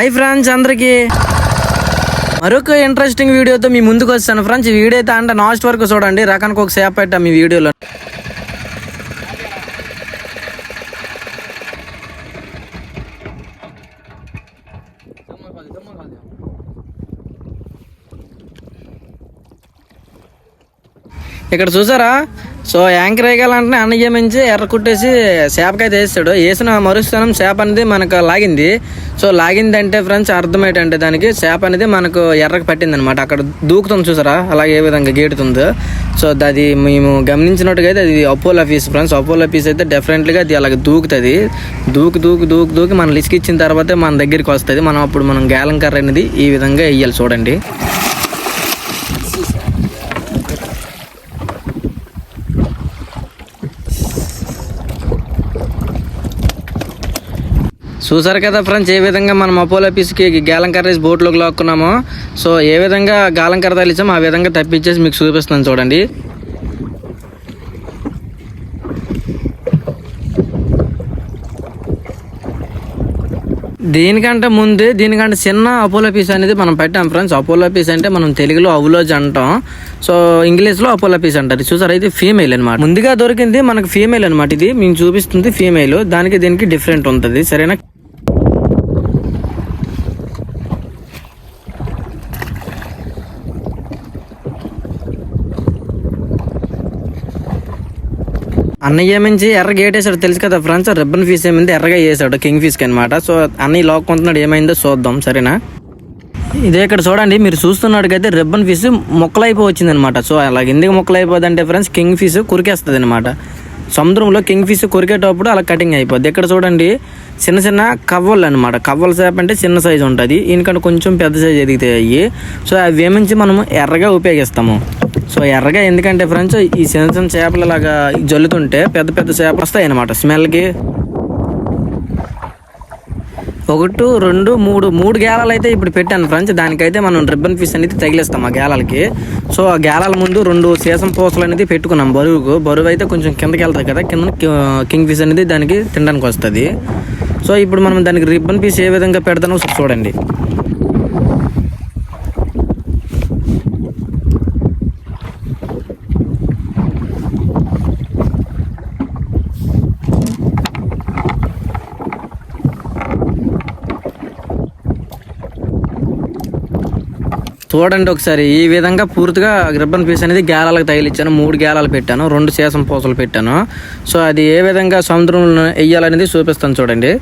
Hi friends అందరికి. మరొక interesting వీడియోతో మీ ముందుకు వస్తాను ఫ్రెండ్స్ ఈ వీడియో అయితే అంటే లాస్ట్ వరకు చూడండి. రకానికి ఒక సేప్ పెట్టా మీ వీడియోలో ఇక్కడ చూసారా? సో యాంకర్ వేయగలంటే అన్నయ్య మించి ఎర్ర కుట్టేసి చేపకైతే వేస్తాడు. వేసిన మరుస్థానం చేప అనేది మనకు లాగింది. సో లాగింది అంటే ఫ్రెండ్స్ అర్థం ఏంటంటే దానికి చేప అనేది మనకు ఎర్రకు పట్టింది అనమాట అక్కడ దూకుతుంది చూసారా? అలాగే ఏ విధంగా గేటుతుందో. సో అది మేము గమనించినట్టుగా అయితే అది Apollo piece friends. Apollo piece అయితే డెఫినెట్లీగా అది అలాగే దూకుతుంది. దూకి దూకి దూకి దూకి మనం లిస్క్ ఇచ్చిన తర్వాతే మన దగ్గరికి వస్తుంది. మనం అప్పుడు మనం గ్యాలం కర్ర అనేది ఈ విధంగా వేయాలి చూడండి. చూసారు కదా ఫ్రెండ్స్ ఏ విధంగా మనం అపోలో పీస్కి గాలం కర్రేసి బోట్లోకి లాక్కున్నామో? సో ఏ విధంగా గాలం కర్ర ఆ విధంగా తప్పించేసి మీకు చూపిస్తున్నాను చూడండి. దీనికంటే ముందే దీనికంటే చిన్న అపోలో పీస్ అనేది మనం పెట్టాం ఫ్రెండ్స్ అపోలో పీస్ అంటే మనం తెలుగులో అవులోజ్ అంటాం. సో ఇంగ్లీష్లో అపోలో పీస్ అంటారు. చూసారు? అయితే ఫీమేల్ అనమాట ముందుగా దొరికింది మనకు ఫీమేల్ అనమాట ఇది. మేము చూపిస్తుంది ఫీమేల్ దానికి దీనికి డిఫరెంట్ ఉంటుంది. సరేనా? అన్నయ్య మించి ఎర్ర గేట్ వేసాడు తెలుసు కదా ఫ్రెండ్స్ రిబ్బన్ ఫీస్ ఏమైంది? ఎర్రగా వేసాడు కింగ్ ఫీస్కి అనమాట సో అన్నయ్య లోకొంటున్నాడు ఏమైందో చూద్దాం సరేనా? ఇదే ఇక్కడ చూడండి మీరు చూస్తున్నట్టుగైతే రిబ్బన్ ఫీస్ మొక్కలైపో వచ్చింది అనమాట సో అలా ఎందుకు మొక్కలైపోద్ది అంటే ఫ్రెండ్స్ కింగ్ ఫీస్ కురికేస్తుంది అనమాట సముద్రంలో కింగ్ ఫిష్ కొరికేటప్పుడు అలా కటింగ్ అయిపోద్ది. ఇక్కడ చూడండి చిన్న చిన్న కవ్వలు అనమాట కవ్వల చేప అంటే చిన్న సైజు ఉంటుంది. ఎందుకంటే కొంచెం పెద్ద సైజు ఎదిగితే అయ్యి. సో అవి ఏమించి మనము ఎర్రగా ఉపయోగిస్తాము? సో ఎర్రగా ఎందుకంటే ఫ్రెండ్స్ ఈ చిన్న చిన్న చేపలు లాగా జల్లుతుంటే పెద్ద పెద్ద చేపలు వస్తాయి అన్నమాట స్మెల్కి. ఒకటి రెండు మూడు మూడు గేలాలు అయితే ఇప్పుడు పెట్టాను ఫ్రెండ్స్. దానికైతే మనం రిబ్బన్ ఫిష్ అనేది తగిలిస్తాం ఆ గేలాలకి. సో ఆ గేలాల ముందు రెండు సీసం పూసలు అనేది పెట్టుకున్నాం బరువుకు. బరువు అయితే కొంచెం కిందకి వెళ్తాయి కదా కింద కింగ్ ఫిష్ అనేది దానికి తినడానికి వస్తుంది. సో ఇప్పుడు మనం దానికి రిబ్బన్ పీస్ ఏ విధంగా పెడతానో చూడండి. చూడండి ఒకసారి ఈ విధంగా పూర్తిగా రిబ్బన్ పీస్ అనేది గేలాలకు తగిలిచ్చాను. మూడు గేలాలు పెట్టాను రెండు సీసం పూసలు పెట్టాను. సో అది ఏ విధంగా సముద్రంలో వేయాలనేది చూపిస్తాను చూడండి.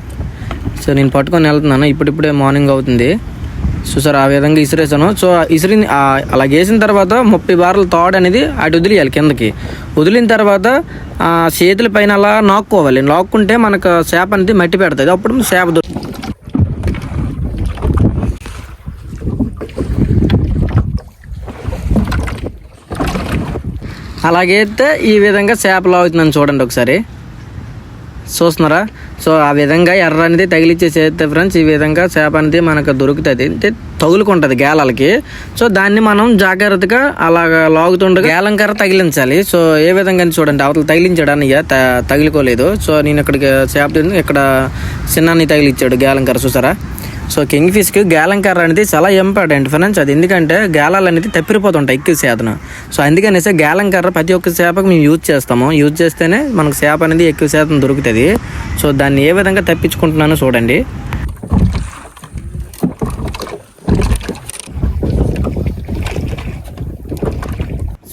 సో నేను పట్టుకొని వెళ్తున్నాను. ఇప్పుడిప్పుడే మార్నింగ్ అవుతుంది. సో సార్ ఆ విధంగా ఇసిరేసాను. సో ఇసిరి అలా వేసిన తర్వాత ముప్పై బార్ల తాడు అనేది అటు వదిలేయాలి కిందకి. వదిలిన తర్వాత చేతుల పైన అలా నాక్కోవాలి. నాక్కుంటే మనకు చేప అనేది మట్టి పెడుతుంది అప్పుడు చేప అలాగైతే ఈ విధంగా చేపలు అవుతుందని చూడండి ఒకసారి. చూస్తున్నారా? సో ఆ విధంగా ఎర్ర అనేది తగిలిచ్చే చేస్తే ఫ్రెండ్స్ ఈ విధంగా చేప అనేది మనకు దొరుకుతుంది. అంటే తగులుకుంటుంది గేలలకి. సో దాన్ని మనం జాగ్రత్తగా అలాగ లాగుతుండగా గేలం కర్ర తగిలించాలి. సో ఏ విధంగా చూడండి. అవతల తగిలించాడు అన్నయ్య తగిలికోలేదు. సో నేను ఇక్కడికి చేప ఇక్కడ చిన్నాన్ని తగిలిచ్చాడు గేలం కర్ర. చూసారా? సో కింగ్ ఫిష్కి గ్యాలం కర్ర అనేది చాలా ఇంపార్టెంట్ ఫ్రెండ్స్ అది ఎందుకంటే గ్యాలాలు అనేది తప్పిరిపోతుంటాయి ఎక్కువ శాతం సో అందుకనేసి గ్యాలం కర్ర ప్రతి ఒక్క చేపకు మేము యూజ్ చేస్తాము. యూజ్ చేస్తేనే మనకు చేప అనేది ఎక్కువ శాతం దొరుకుతుంది. సో దాన్ని ఏ విధంగా తప్పించుకుంటున్నానో చూడండి.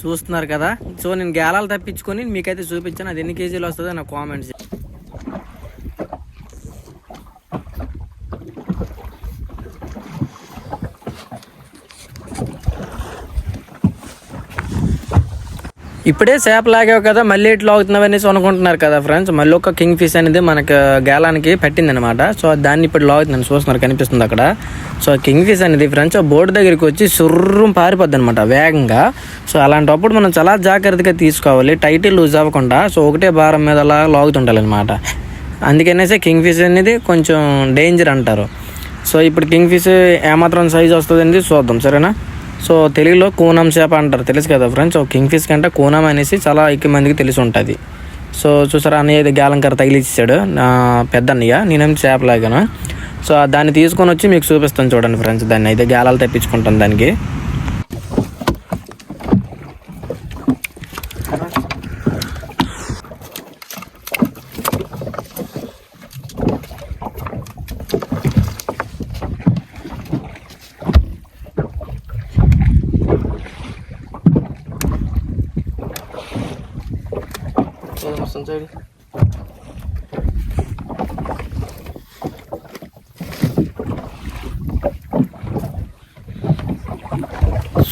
చూస్తున్నారు కదా? సో నేను గ్యాలాలు తప్పించుకొని మీకైతే చూపించాను. అది ఎన్ని కేజీలు వస్తుందో నాకు కామెంట్స్ ఇప్పుడే చేప లాగావు కదా మళ్ళీ ఇట్లా అవుతున్నావు అనేసి అనుకుంటున్నారు కదా ఫ్రెండ్స్ మళ్ళీ ఒక కింగ్ ఫిష్ అనేది మనకు గేలానికి పట్టింది అనమాట సో దాన్ని ఇప్పుడు లాగుతుందని చూస్తున్నారు కనిపిస్తుంది అక్కడ. సో కింగ్ ఫిష్ అనేది ఫ్రెండ్స్ బోర్డు దగ్గరికి వచ్చి సుర్రం పారిపోద్ది అనమాట వేగంగా. సో అలాంటప్పుడు మనం చాలా జాగ్రత్తగా తీసుకోవాలి. టైటిల్ లూజ్ అవ్వకుండా సో ఒకటే భారం మీద అలా లాగుతుండాలి అనమాట అందుకనేసి కింగ్ ఫిష్ అనేది కొంచెం డేంజర్ అంటారు. సో ఇప్పుడు కింగ్ ఫిష్ ఏమాత్రం సైజ్ వస్తుందండి చూద్దాం సరేనా? సో తెలుగులో కూనం చేప అంటారు. తెలుసు కదా ఫ్రెండ్స్ కింగ్ ఫిష్ కంటే కూనం అనేసి చాలా ఎక్కువ మందికి తెలిసి ఉంటుంది. సో చూసారా అన్నయ్య ఇది గ్యాలం తగిలిచ్చాడు నా పెద్ద అన్నయ్య నేనేం చేపలాగాను సో దాన్ని తీసుకొని వచ్చి మీకు చూపిస్తాను చూడండి ఫ్రెండ్స్ దాన్ని అయితే గాలాలు తెప్పించుకుంటాను దానికి.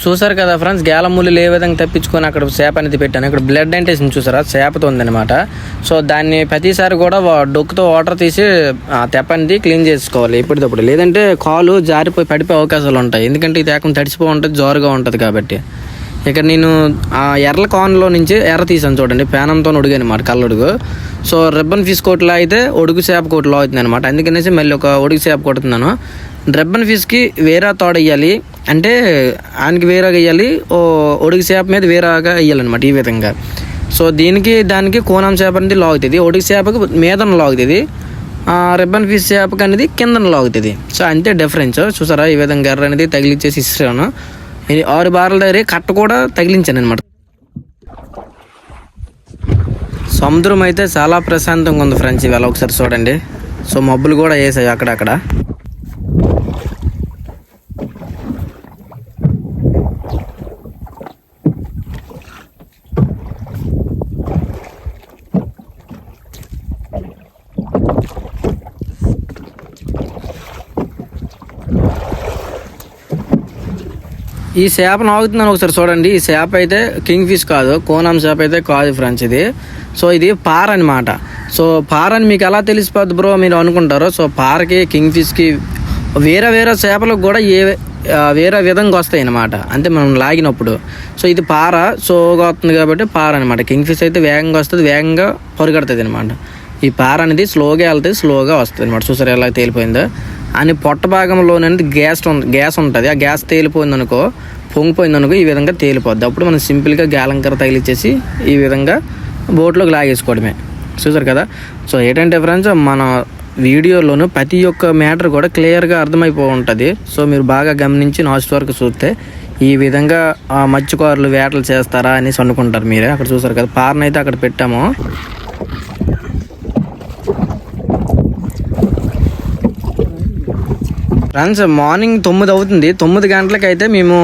చూసారు కదా ఫ్రెండ్స్ గేల ఏ విధంగా తప్పించుకొని అక్కడ చేప అనేది పెట్టాను. ఇక్కడ బ్లడ్ అంటే చూసారా? చేపతో ఉందన్నమాట. సో దాన్ని ప్రతిసారి కూడా డొక్కుతో వాటర్ తీసి ఆ తెప్ప అనేది క్లీన్ చేసుకోవాలి ఎప్పటికప్పుడు లేదంటే కాలు జారిపోయి పడిపోయే అవకాశాలు ఉంటాయి. ఎందుకంటే ఇది ఏకం తడిసిపోయి ఉంటుంది జోరుగా ఉంటుంది కాబట్టి. ఇక్కడ నేను ఆ ఎర్ర కాన్లో నుంచి ఎర్ర తీసాను చూడండి. పేనంతో ఉడిగాను అనమాట కళ్ళొడుగు. సో రిబ్బన్ ఫిష్ కోట్లో అయితే ఒడుగు చేప కోట్లో అవుతుంది అనమాట అందుకనేసి మళ్ళీ ఒక ఒడుగు చేప కొడుతున్నాను. రిబ్బన్ ఫిష్కి వేరే తోడ వేయాలి. అంటే ఆయనకి వేరేగా వేయాలి. ఓ ఒడుగు చేప మీద వేరేగా వేయాలన్నమాట ఈ విధంగా. సో దీనికి దానికి కోనం చేప అనేది లాగుతుంది. ఒడుగు చేపకి మీదన లాగుతుంది. రిబ్బన్ ఫిష్ చేపకి అనేది కిందన లాగుతుంది. సో అంతే డిఫరెన్స్. చూసారా? ఈ విధంగా ఎర్ర అనేది తగిలిచ్చేసి ఇస్తాను ఇది ఆరు బార్ల దగ్గర కట్ట కూడా తగిలించాను అనమాట సముద్రం అయితే చాలా ప్రశాంతంగా ఉంది ఫ్రెండ్స్ ఇవాళ ఒకసారి చూడండి. సో మబ్బులు కూడా వేసాయి అక్కడక్కడ. ఈ చేపను ఆగుతున్నాను ఒకసారి చూడండి. ఈ చేప అయితే కింగ్ ఫిష్ కాదు. కోనం చేప అయితే కాదు ఫ్రెండ్స్ ఇది. సో ఇది పార అనమాట సో పార్ అని మీకు ఎలా తెలిసిపోద్ది బ్రో మీరు అనుకుంటారో? సో పార్కి కింగ్ ఫిష్కి వేరే వేరే చేపలకు కూడా ఏ వేరే విధంగా వస్తాయి అన్నమాట. అంటే మనం లాగినప్పుడు. సో ఇది పార. సోగా వస్తుంది కాబట్టి పార అనమాట కింగ్ ఫిష్ అయితే వేగంగా వస్తుంది వేగంగా పరిగెడుతుంది అనమాట ఈ పార అనేది స్లోగా వెళ్తుంది స్లోగా వస్తుంది అనమాట చూసారు ఎలా తేలిపోయిందో? అని పొట్ట భాగంలోనేది గ్యాస్ ఉం- గ్యాస్ ఉంటుంది. ఆ గ్యాస్ తేలిపోయింది అనుకో పొంగిపోయింది అనుకో ఈ విధంగా తేలిపోద్ది. అప్పుడు మనం సింపుల్గా గ్యాలంకర తగిలిచ్చేసి ఈ విధంగా బోట్లోకి లాగేసుకోవడమే. చూసారు కదా? సో ఏంటంటే ఫ్రెండ్స్ మన వీడియోలోను ప్రతి ఒక్క మ్యాటర్ కూడా క్లియర్గా అర్థమైపో ఉంటుంది. సో మీరు బాగా గమనించి లాస్ట్ వరకు చూస్తే ఈ విధంగా ఆ మత్స్యకారులు వేటలు చేస్తారా అనేసి అనుకుంటారు మీరే. అక్కడ చూసారు కదా? పార్నైతే అక్కడ పెట్టాము. ఫ్రెండ్స్ మార్నింగ్ తొమ్మిది అవుతుంది. తొమ్మిది గంటలకైతే అయితే మేము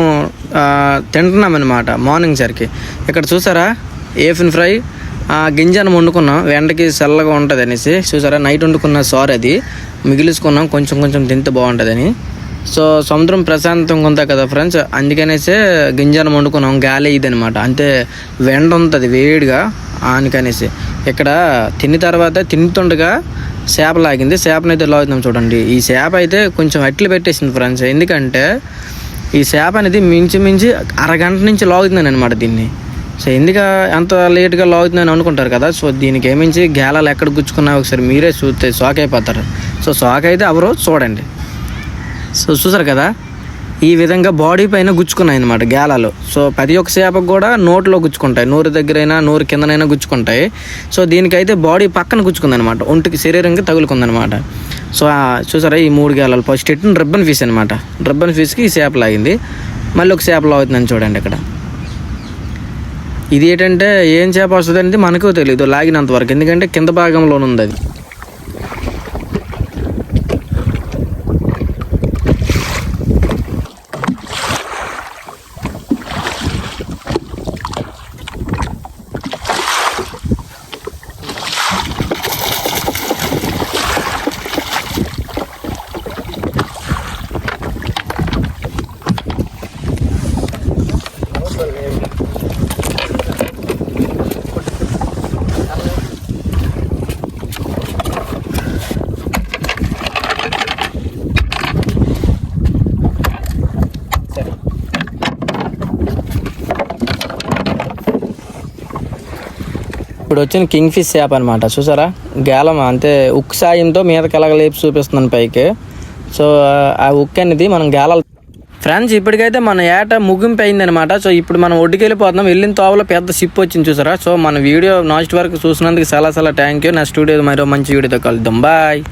తింటున్నాం అనమాట మార్నింగ్ సరికి. ఇక్కడ చూసారా? ఏఫిన్ ఫ్రై గింజను వండుకున్నాం. వెంటకి చల్లగా ఉంటుంది అనేసి. చూసారా? నైట్ వండుకున్న సార్ అది. మిగిలిసుకున్నాం కొంచెం కొంచెం తింటే బాగుంటుందని. సో సముద్రం ప్రశాంతంగా ఉంది కదా ఫ్రెండ్స్. అందుకనేసే గింజను వండుకున్నాం. గాలి ఇదనమాట అంతే అంటే వెండ ఉంటుంది వేడిగా. అందుకనేసి ఇక్కడ తిన్న తర్వాత తింటుండగా చేప లాగింది. చేపను అయితే లాగుతున్నాం చూడండి. ఈ చేప అయితే కొంచెం అట్లు పెట్టేసింది ఫ్రెండ్స్. ఎందుకంటే ఈ చేప అనేది మించి మించి అరగంట నుంచి లాగుతున్నాను అనమాట దీన్ని. సో ఎందుకు అంత లేట్గా లాగుతుందని అనుకుంటారు కదా? సో దీనికి ఏమించి గేలాలు ఎక్కడ గుచ్చుకున్నా ఒకసారి మీరే చూస్తే షాక్ అయిపోతారు. సో షాక్ అయితే ఎవరో చూడండి. సో చూసారు కదా? ఈ విధంగా బాడీ పైన గుచ్చుకున్నాయి అనమాట గేలాలు. సో ప్రతి ఒక్క చేపకు కూడా నోట్లో గుచ్చుకుంటాయి. నోరు దగ్గరైనా నోరు కిందనైనా గుచ్చుకుంటాయి. సో దీనికైతే బాడీ పక్కన గుచ్చుకుందనమాట ఒంటికి శరీరంకి తగులుకుందనమాట సో ఆ చూసారా ఈ మూడు గేలాలు ఫస్ట్ ఎట్టిన రిబ్బన్ ఫీస్ అనమాట రిబ్బన్ ఫీస్కి ఈ చేప లాగింది. మళ్ళీ ఒక చేప లాగుతుందని చూడండి ఇక్కడ. ఇది ఏంటంటే ఏం చేప వస్తుంది అనేది మనకు తెలియదు. లాగినంత వరకు. ఎందుకంటే కింద భాగంలోనుంది అది. ఇప్పుడు వచ్చిన కింగ్ ఫిష్ చేప అనమాట చూసారా? గేలం అంటే ఉక్కు సాయంతో మీదకి ఎలాగ లేపి చూపిస్తున్నాను పైకి. సో ఆ ఉక్ అనేది మనం గేలాలు ఫ్రెండ్స్ ఇప్పటికైతే మన ఏట ముగింపు అయిందనమాట సో ఇప్పుడు మనం ఒడ్డుకి వెళ్ళిపోతున్నాం వెళ్ళిన తోవలో పెద్ద షిప్ వచ్చింది చూసారా? సో మన వీడియో లాస్ట్ వరకు చూసినందుకు చాలా చాలా థ్యాంక్ యూ నా స్టూడియో మరో మంచి వీడియోతో కలుద్దాం. బాయ్